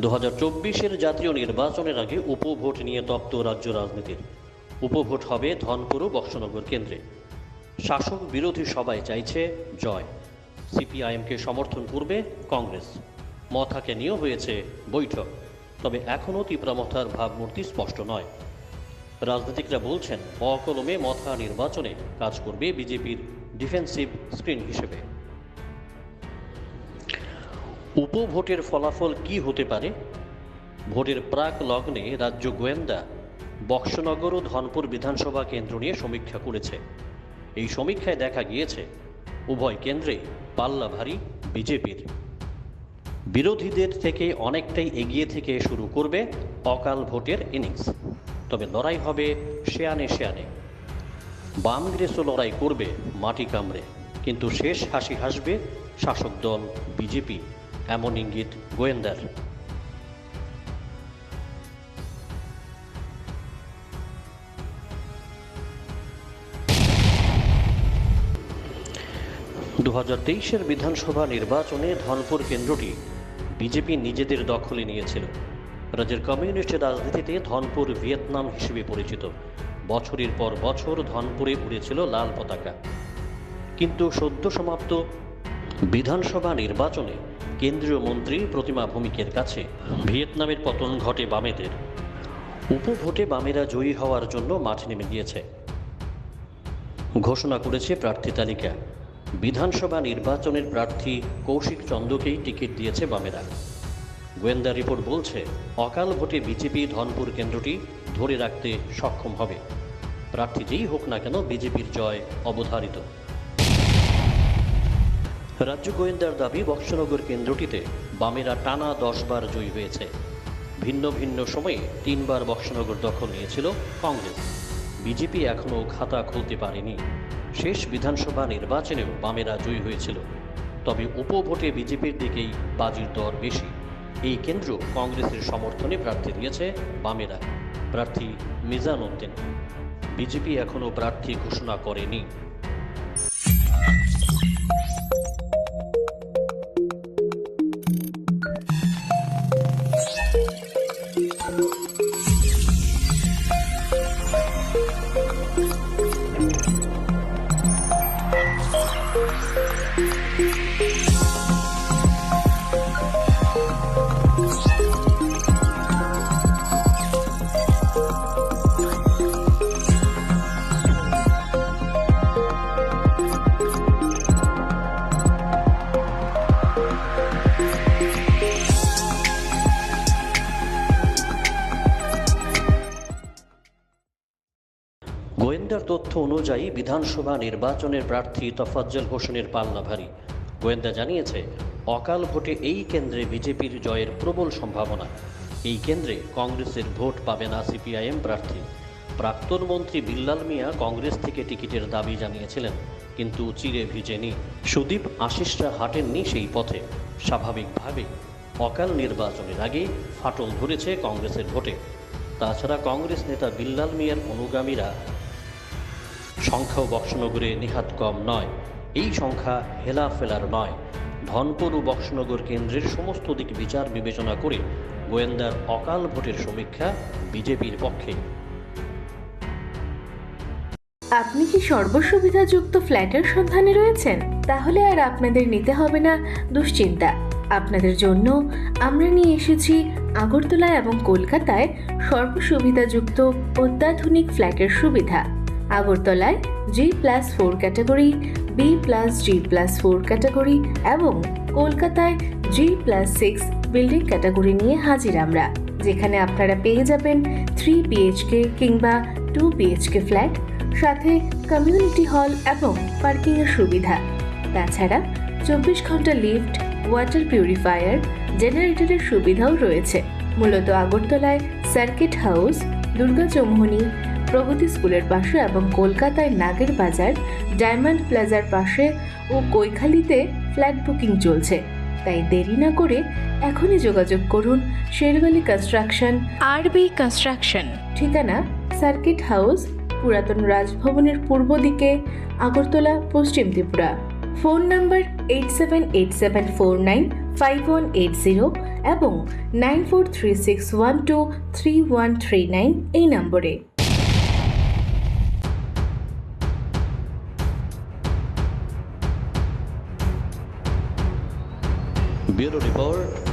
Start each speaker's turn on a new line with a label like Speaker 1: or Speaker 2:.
Speaker 1: দু হাজার চব্বিশের জাতীয় নির্বাচনের আগে উপভোট নিয়ে তপ্ত রাজ্য রাজনীতির। উপভোট হবে ধনপুর ও বক্সনগর কেন্দ্রে। শাসক বিরোধী সবাই চাইছে জয়। সিপিআইএমকে সমর্থন করবে কংগ্রেস। মথাকে নিয়েও হয়েছে বৈঠক। তবে এখনও তীব্রামথার ভাবমূর্তি স্পষ্ট নয়। রাজনীতিকরা বলছেন, অকলমে মথা নির্বাচনে কাজ করবে বিজেপির ডিফেন্সিভ স্ক্রিন হিসেবে। উপভোটের ফলাফল কি হতে পারে? ভোটের প্রাক লগ্নে রাজ্য গোয়েন্দা বক্সনগর ও ধনপুর বিধানসভা কেন্দ্র নিয়ে সমীক্ষা করেছে। এই সমীক্ষায় দেখা গিয়েছে, উভয় কেন্দ্রে পাল্লা ভারী বিজেপির। বিরোধীদের থেকে অনেকটাই এগিয়ে থেকে শুরু করবে অকাল ভোটের ইনিংস। তবে লড়াই হবে শেয়ানে শেয়ানে বাম গ্রেসও লড়াই করবে মাটি কামড়ে, কিন্তু শেষ হাসি হাসবে শাসক দল বিজেপি। এমন ইঙ্গিত গোয়েন্দার দু হাজার তেইশের বিধানসভা নির্বাচনে ধনপুর কেন্দ্রটি বিজেপি নিজেদের দখলে নিয়েছিল। রাজ্যের কমিউনিস্ট রাজনীতিতে ধনপুর ভিয়েতনাম হিসেবে পরিচিত। বছরের পর বছর ধনপুরে উড়েছিল লাল পতাকা। কিন্তু সদ্য সমাপ্ত বিধানসভা নির্বাচনে কেন্দ্রীয় মন্ত্রী প্রতিমা ভৌমিকের কাছে। ভিয়েতনামের পতন ঘটে বামেদের। উপভোটে বামেরা জয়ী হওয়ার জন্য মাঠ নেমে গিয়েছে। ঘোষণা করেছে প্রার্থী তালিকা। বিধানসভা নির্বাচনের প্রার্থী কৌশিক চন্দ্রকেই টিকিট দিয়েছে বামেরা। গোয়েন্দা রিপোর্ট বলছে, অকাল ভোটে বিজেপি ধনপুর কেন্দ্রটি ধরে রাখতে সক্ষম হবে। প্রার্থী যেই হোক না কেন বিজেপির জয় অবধারিত। রাজ্য গোয়েন্দার দাবি, বক্সনগর কেন্দ্রটিতে বামেরা টানা দশবার জয়ী হয়েছে। ভিন্ন ভিন্ন সময়ে তিনবার বক্সনগর দখল নিয়েছিল কংগ্রেস। বিজেপি এখনও খাতা খুলতে পারেনি। শেষ বিধানসভা নির্বাচনেও বামেরা জয়ী হয়েছিল। তবে উপভোটে বিজেপির দিকেই বাজির দর বেশি। এই কেন্দ্র কংগ্রেসের সমর্থনে প্রার্থী দিয়েছে বামেরা। প্রার্থী মিজান উদ্দিন বিজেপি এখনও প্রার্থী ঘোষণা করেনি। গোয়েন্দার তথ্য অনুযায়ী বিধানসভা নির্বাচনের প্রার্থী তফাজ্জল হোসেনের পাল্লা ভারী। গোয়েন্দা জানিয়েছে, অকাল ভোটে এই কেন্দ্রে বিজেপির জয়ের প্রবল সম্ভাবনা। এই কেন্দ্রে কংগ্রেসের ভোট পাবে না সিপিআইএম প্রার্থী। প্রাক্তন মন্ত্রী বিল্লাল মিয়া কংগ্রেস থেকে টিকিটের দাবি জানিয়েছিলেন, কিন্তু চিরে ভিজেনি। সুদীপ আশিসরা হাঁটেননি সেই পথে। স্বাভাবিকভাবে অকাল নির্বাচনের আগে ফাটল ধরেছে কংগ্রেসের ভোটে। তাছাড়া কংগ্রেস নেতা বিল্লাল মিয়ার অনুগামীরা সংখ্যাও বক্সনগরে নিহাত কম নয়। এই সংখ্যা হেলা ফেলার নয়। ধনপুর ও বক্সনগর কেন্দ্রের সমস্ত দিক বিচার বিবেচনা করে গোয়েন্দার অকাল ভোটের সমীক্ষা বিজেপির পক্ষে।
Speaker 2: আপনি কি সর্বসুবিধাযুক্ত ফ্ল্যাটের সন্ধানে রয়েছেন? তাহলে আর আপনাদের নিতে হবে না দুশ্চিন্তা। আপনাদের জন্য আমরা নিয়ে এসেছি আগরতলা এবং কলকাতায় সর্বসুবিধাযুক্ত অত্যাধুনিক ফ্ল্যাটের সুবিধা। আগরতলায় G plus four category B plus G plus four category এবং কলকাতায় G plus six building category নিয়ে হাজির আমরা, যেখানে আপনারা পেয়ে যাবেন থ্রি বিএইচকে কিংবা টু বিএইচকে ফ্ল্যাট সাথে কমিউনিটি হল এবং পার্কিংয়ের সুবিধা। তাছাড়া চব্বিশ ঘণ্টা লিফট ওয়াটার পিউরিফায়ার জেনারেটরের সুবিধাও রয়েছে। মূলত আগরতলায় সার্কিট হাউস দুর্গা প্রগতি স্কুলের পাশে এবং কলকাতায় নাগের বাজার ডায়মন্ড প্লাজার পাশে ও কৈখালিতে ফ্ল্যাট বুকিং চলছে। তাই দেরি না করে এখনই যোগাযোগ করুন শেরওয়ালি কনস্ট্রাকশন। RB construction. ঠিকানা সার্কিট হাউস পুরাতন রাজভবনের পূর্ব দিকে আগরতলা পশ্চিম ত্রিপুরা। ফোন নম্বর eight seven eight seven four nine five one eight zero এবং nine four three six one two three one three nine এই নম্বরে।
Speaker 1: Bureau report